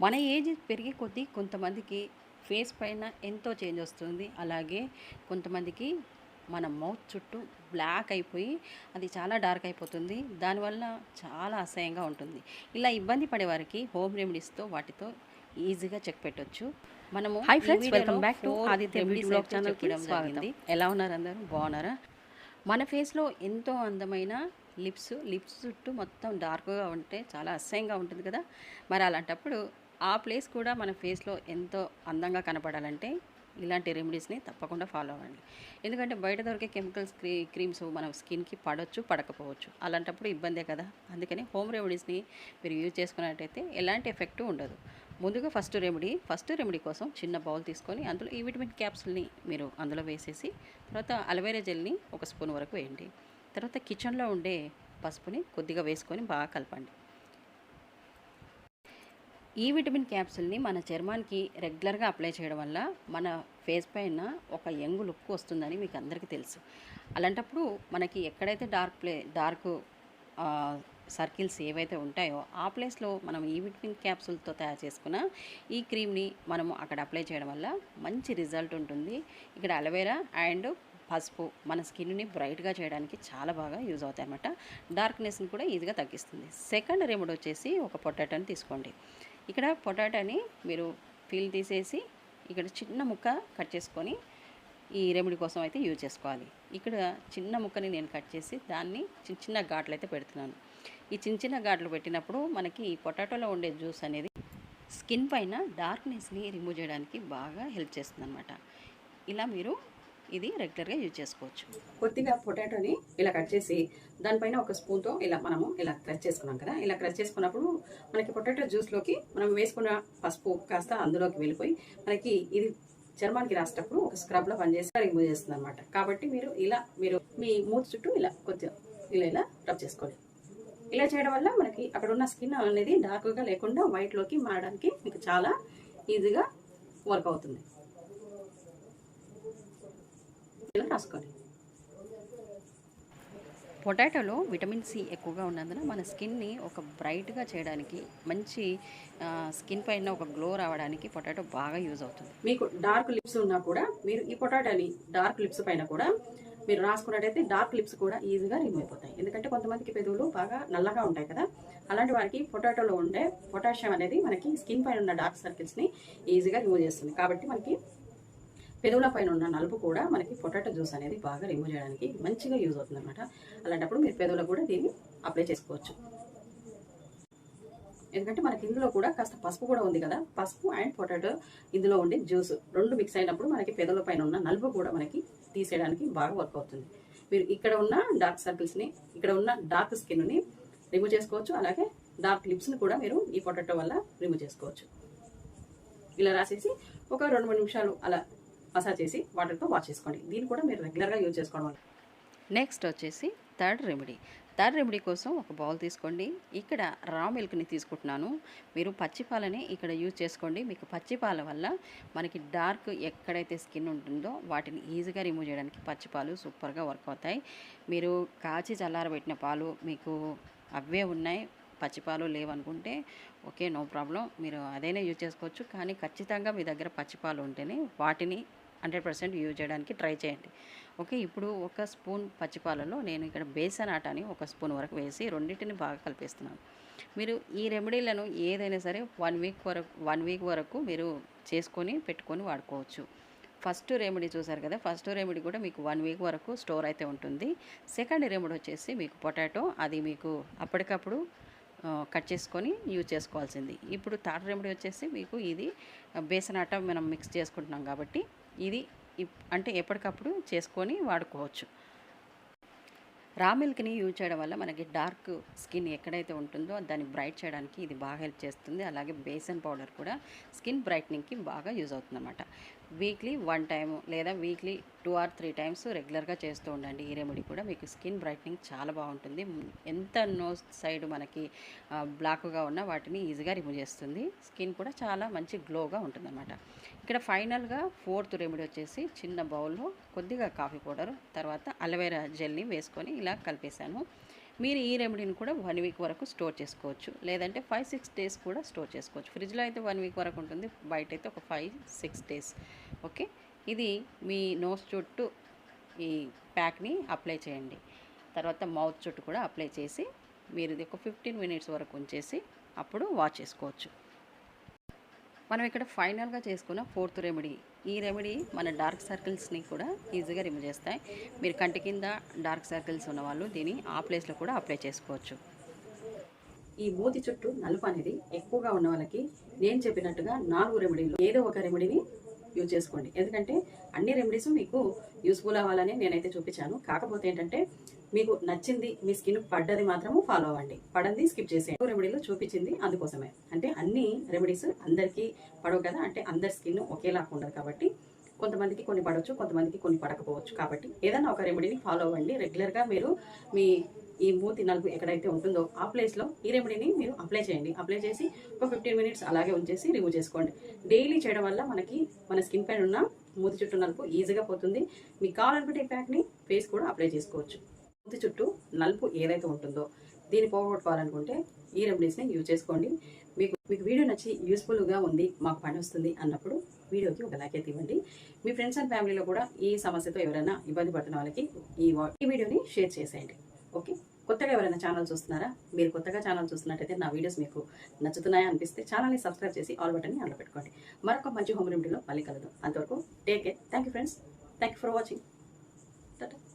మన ఏజ్ పెరిగే కొద్దీ కొంతమందికి ఫేస్ పైన ఎంతో చేంజ్ వస్తుంది. అలాగే కొంతమందికి మన మౌత్ చుట్టూ బ్లాక్ అయిపోయి అది చాలా డార్క్ అయిపోతుంది. దానివల్ల చాలా అసహ్యంగా ఉంటుంది. ఇలా ఇబ్బంది పడే వారికి హోమ్ రెమెడీస్తో వాటితో ఈజీగా చెక్ పెట్టొచ్చు. మనము వీడియోలో welcome back to four Aditya కి చెప్పడం స్వాగతం. జరిగింది. ఎలా ఉన్నారు అందరూ? బాగున్నారా? మన ఫేస్లో ఎంతో అందమైన లిప్స్ లిప్స్ చుట్టూ మొత్తం డార్క్గా ఉంటే చాలా అసహ్యంగా ఉంటుంది కదా. మరి అలాంటప్పుడు ఆ ప్లేస్ కూడా మన ఫేస్లో ఎంతో అందంగా కనపడాలంటే ఇలాంటి రెమెడీస్ని తప్పకుండా ఫాలో అవ్వండి. ఎందుకంటే బయట దొరికే కెమికల్స్ క్రీ క్రీమ్స్ మన స్కిన్కి పడవచ్చు పడకపోవచ్చు. అలాంటప్పుడు ఇబ్బందే కదా. అందుకని హోమ్ రెమెడీస్ని మీరు యూజ్ చేసుకున్నట్టయితే ఎలాంటి ఎఫెక్ట్ ఉండదు. ముందుగా ఫస్ట్ రెమెడీ ఫస్ట్ రెమెడీ కోసం చిన్న బౌల్ తీసుకొని అందులో ఈ విటమిన్ క్యాప్సుల్ని మీరు అందులో వేసేసి తర్వాత అలవేరా జెల్ని ఒక స్పూన్ వరకు వేయండి. తర్వాత కిచెన్లో ఉండే పసుపుని కొద్దిగా వేసుకొని బాగా కలపండి. ఈ విటమిన్ క్యాప్సుల్ని మన చర్మానికి రెగ్యులర్గా అప్లై చేయడం వల్ల మన ఫేస్ పైన ఒక యంగ్ లుక్ వస్తుందని మీకు అందరికీ తెలుసు. అలాంటప్పుడు మనకి ఎక్కడైతే డార్క్ ప్లే డార్క్ సర్కిల్స్ ఏవైతే ఉంటాయో ఆ ప్లేస్లో మనం ఈ విటమిన్ క్యాప్సుల్తో తయారు చేసుకున్న ఈ క్రీమ్ని మనము అక్కడ అప్లై చేయడం వల్ల మంచి రిజల్ట్ ఉంటుంది. ఇక్కడ అలవేరా అండ్ పసుపు మన స్కిన్ని బ్రైట్గా చేయడానికి చాలా బాగా యూజ్ అవుతాయి అన్నమాట డార్క్నెస్ని కూడా ఈజీగా తగ్గిస్తుంది. సెకండ్ రెమెడీ వచ్చేసి ఒక పొటాటోని తీసుకోండి. ఇక్కడ పొటాటోని మీరు పీల్ తీసేసి ఇక్కడ చిన్న ముక్క కట్ చేసుకొని ఈ రెమెడీ కోసం అయితే యూజ్ చేసుకోవాలి. ఇక్కడ చిన్న ముక్కని నేను కట్ చేసి దాన్ని చిన్న చిన్న ఘాట్లు అయితే పెడుతున్నాను. ఈ చిన్న చిన్న ఘాట్లు పెట్టినప్పుడు మనకి ఈ పొటాటోలో ఉండే జ్యూస్ అనేది స్కిన్ పైన డార్క్నెస్ని రిమూవ్ చేయడానికి బాగా హెల్ప్ చేస్తుంది అనమాట ఇలా మీరు ఇది రెగ్యులర్గా యూజ్ చేసుకోవచ్చు. కొద్దిగా పొటాటోని ఇలా కట్ చేసి దానిపైన ఒక స్పూన్తో ఇలా మనము ఇలా క్రష్ చేసుకున్నాం కదా ఇలా క్రష్ చేసుకున్నప్పుడు మనకి పొటాటో జ్యూస్లోకి మనం వేసుకున్న పసుపు కాస్త అందులోకి వెళ్ళిపోయి మనకి ఇది చర్మానికి రాసేటప్పుడు ఒక స్క్రబ్లో పనిచేసి రిమూవ్ చేస్తుంది అనమాట కాబట్టి మీరు ఇలా మీరు మీ మూతి చుట్టూ ఇలా కొంచెం ఇలా ఇలా రబ్ చేసుకోండి. ఇలా చేయడం వల్ల మనకి అక్కడ ఉన్న స్కిన్ అనేది డార్క్గా లేకుండా వైట్లోకి మారడానికి మీకు చాలా ఈజీగా వర్క్ అవుతుంది. ఇలా రాసుకోండి పొటాటోలో విటమిన్ సి ఎక్కువగా ఉన్నందున మన స్కిన్ని ఒక బ్రైట్గా చేయడానికి మంచి స్కిన్ పైన ఒక గ్లో రావడానికి పొటాటో బాగా యూజ్ అవుతుంది. మీకు డార్క్ లిప్స్ ఉన్నా కూడా మీరు ఈ పొటాటోని డార్క్ లిప్స్ పైన కూడా మీరు రాసుకున్నట్టయితే డార్క్ లిప్స్ కూడా ఈజీగా రిమూవ్ అయిపోతాయి. ఎందుకంటే కొంతమందికి పెదవులు బాగా నల్లగా ఉంటాయి కదా అలాంటి వారికి పొటాటోలో ఉండే పొటాషియం అనేది మనకి స్కిన్ పైన ఉన్న డార్క్ సర్కిల్స్ని ఈజీగా రిమూవ్ చేస్తుంది. కాబట్టి మనకి పెదవుల పైన ఉన్న నలుపు కూడా మనకి పొటాటో జ్యూస్ అనేది బాగా రిమూవ్ చేయడానికి మంచిగా యూజ్ అవుతుంది అనమాట అలాంటప్పుడు మీరు పెదవులకు కూడా దీన్ని అప్లై చేసుకోవచ్చు. ఎందుకంటే మనకి ఇందులో కూడా కాస్త పసుపు కూడా ఉంది కదా. పసుపు అండ్ పొటాటో ఇందులో ఉండే జ్యూస్ రెండు మిక్స్ అయినప్పుడు మనకి పెదవుల పైన ఉన్న నలుపు కూడా మనకి తీసేయడానికి బాగా వర్క్ అవుతుంది. మీరు ఇక్కడ ఉన్న డార్క్ సర్కిల్స్ని ఇక్కడ ఉన్న డార్క్ స్కిన్ని రిమూవ్ చేసుకోవచ్చు. అలాగే డార్క్ లిప్స్ని కూడా మీరు ఈ పొటాటో వల్ల రిమూవ్ చేసుకోవచ్చు. ఇలా రాసేసి ఒక రెండు మూడు నిమిషాలు అలా మసాజ్ చేసి వాటర్తో వాష్ చేసుకోండి. దీన్ని కూడా మీరు రెగ్యులర్గా యూజ్ చేసుకోవడం నెక్స్ట్ వచ్చేసి థర్డ్ రెమెడీ. థర్డ్ రెమెడీ కోసం ఒక బౌల్ తీసుకోండి. ఇక్కడ రా మిల్క్ని తీసుకుంటున్నాను. మీరు పచ్చి పాలని ఇక్కడ యూజ్ చేసుకోండి. మీకు పచ్చిపాల వల్ల మనకి డార్క్ ఎక్కడైతే స్కిన్ ఉంటుందో వాటిని ఈజీగా రిమూవ్ చేయడానికి పచ్చిపాలు సూపర్గా వర్క్ అవుతాయి. మీరు కాచి చల్లారబెట్టిన పాలు మీకు అవే ఉన్నాయి. పచ్చిపాలు లేవనుకుంటే ఓకే నో ప్రాబ్లం. మీరు అదైనా యూజ్ చేసుకోవచ్చు. కానీ ఖచ్చితంగా మీ దగ్గర పచ్చిపాలు ఉంటేనే వాటిని హండ్రెడ్ పర్సెంట్ యూజ్ చేయడానికి ట్రై చేయండి. ఓకే ఇప్పుడు ఒక స్పూన్ పచ్చిపాలలో నేను ఇక్కడ బేసన్ ఆటాని ఒక స్పూన్ వరకు వేసి రెండింటిని బాగా కలిపిస్తున్నాను. మీరు ఈ రెమెడీలను ఏదైనా సరే వన్ వీక్ వరకు వన్ వీక్ వరకు మీరు చేసుకొని పెట్టుకొని వాడుకోవచ్చు. ఫస్ట్ రెమెడీ చూసారు కదా ఫస్ట్ రెమెడీ కూడా మీకు వన్ వీక్ వరకు స్టోర్ అయితే ఉంటుంది. సెకండ్ రెమెడీ వచ్చేసి మీకు పొటాటో అది మీకు అప్పటికప్పుడు కట్ చేసుకొని యూజ్ చేసుకోవాల్సింది. ఇప్పుడు థర్డ్ రెమెడీ వచ్చేసి మీకు ఇది బేసన్ ఆట మనం మిక్స్ చేసుకుంటున్నాం కాబట్టి ఇది ఇప్- అంటే ఎప్పటికప్పుడు చేసుకొని వాడుకోవచ్చు. రా మిల్క్ని యూజ్ చేయడం వల్ల మనకి డార్క్ స్కిన్ ఎక్కడైతే ఉంటుందో దాన్ని బ్రైట్ చేయడానికి ఇది బాగా హెల్ప్ చేస్తుంది. అలాగే బేసన్ పౌడర్ కూడా స్కిన్ బ్రైట్నింగ్కి బాగా యూజ్ అవుతుందన్నమాట. వీక్లీ వన్ టైము లేదా weekly two or three times రెగ్యులర్గా చేస్తూ ఉండండి. ఈ రెమెడీ కూడా మీకు స్కిన్ బ్రైట్నింగ్ చాలా బాగుంటుంది. ఎంత నోస్ సైడ్ మనకి బ్లాక్గా ఉన్న వాటిని ఈజీగా రిమూవ్ చేస్తుంది. స్కిన్ కూడా చాలా మంచి గ్లోగా ఉంటుందన్నమాట. ఇక్కడ ఫైనల్గా ఫోర్త్ రెమెడీ వచ్చేసి చిన్న బౌల్లో కొద్దిగా కాఫీ పౌడర్ తర్వాత అలవేరా జెల్ని వేసుకొని ఇలా కలిపేశాను. మీరు ఈ రెమెడీని కూడా వన్ వీక్ వరకు స్టోర్ చేసుకోవచ్చు. లేదంటే ఫైవ్ సిక్స్ డేస్ కూడా స్టోర్ చేసుకోవచ్చు. ఫ్రిడ్జ్లో అయితే వన్ వీక్ వరకు ఉంటుంది. బయట అయితే ఒక ఫైవ్ సిక్స్ డేస్. ఓకే? ఇది మీ నోస్ చుట్టూ ఈ ప్యాక్ని అప్లై చేయండి. తర్వాత మౌత్ చుట్టూ కూడా అప్లై చేసి మీరు ఇది ఒక ఫిఫ్టీన్ మినిట్స్ వరకు ఉంచేసి అప్పుడు వాచ్ చేసుకోవచ్చు. మనం ఇక్కడ ఫైనల్గా చేసుకున్న ఫోర్త్ రెమెడీ. ఈ రెమెడీ మన డార్క్ సర్కిల్స్ని కూడా ఈజీగా రిమూవ్ చేస్తాయి. మీరు కంటి కింద డార్క్ సర్కిల్స్ ఉన్నవాళ్ళు దీన్ని ఆ ప్లేస్లో కూడా అప్లై చేసుకోవచ్చు. ఈ మూతి చుట్టూ నలుపు అనేది ఎక్కువగా ఉన్న వాళ్ళకి నేను చెప్పినట్టుగా నాలుగు రెమెడీలు ఏదో ఒక రెమెడీని యూజ్ చేసుకోండి. ఎందుకంటే అన్ని రెమెడీస్ మీకు యూస్ఫుల్ అవ్వాలని నేనైతే చూపించాను. కాకపోతే ఏంటంటే మీకు నచ్చింది మీ స్కిన్ పడ్డది మాత్రము ఫాలో అవ్వండి. పడంది స్కిప్ చేసేయండి. రెమెడీలో చూపించింది అందుకోసమే. అంటే అన్ని రెమెడీస్ అందరికీ పడవు కదా? అంటే అందరి స్కిన్ ఒకేలాగా ఉండదు కాబట్టి కొంతమందికి కొన్ని పడవచ్చు కొంతమందికి కొన్ని పడకపోవచ్చు. కాబట్టి ఏదైనా ఒక రెమెడీని ఫాలో అవ్వండి. రెగ్యులర్గా మీరు మీ ఈ మూతి నలుపు ఎక్కడైతే ఉంటుందో ఆ ప్లేస్లో ఈ రెమెడీని మీరు అప్లై చేయండి. అప్లై చేసి ఒక ఫిఫ్టీన్ మినిట్స్ అలాగే ఉంచేసి రిమూవ్ చేసుకోండి. డైలీ చేయడం వల్ల మనకి మన స్కిన్ పైన ఉన్న మూతి చుట్టూ నలుపు ఈజీగా పోతుంది. మీకు కావాలనుకుంటే ఈ ప్యాక్ని ఫేస్ కూడా అప్లై చేసుకోవచ్చు. మూతి చుట్టూ నలుపు ఏదైతే ఉంటుందో దీన్ని పోగొట్టుకోవాలనుకుంటే ఈ రెమెడీస్ని యూజ్ చేసుకోండి. మీకు మీకు వీడియో నచ్చి యూస్ఫుల్గా ఉంది మాకు పని వస్తుంది అన్నప్పుడు వీడియోకి ఒక లైక్ అయితే ఇవ్వండి. మీ ఫ్రెండ్స్ అండ్ ఫ్యామిలీలో కూడా ఈ సమస్యతో ఎవరైనా ఇబ్బంది పడుతున్న వాళ్ళకి ఈ ఈ వీడియోని షేర్ చేసేయండి. ఓకే? కొత్తగా ఎవరైనా ఛానల్ చూస్తున్నారా? మీరు కొత్తగా ఛానల్ చూస్తున్నట్టయితే నా వీడియోస్ మీకు నచ్చుతున్నాయా అనిపిస్తే ఛానల్ని సబ్స్క్రైబ్ చేసి ఆల్ బటన్ని అందులో పెట్టుకోండి. మరొక మంచి హోమ్ రెమెడీలో మళ్ళీ కలదు అంతవరకు take care thank you friends thank you for watching tata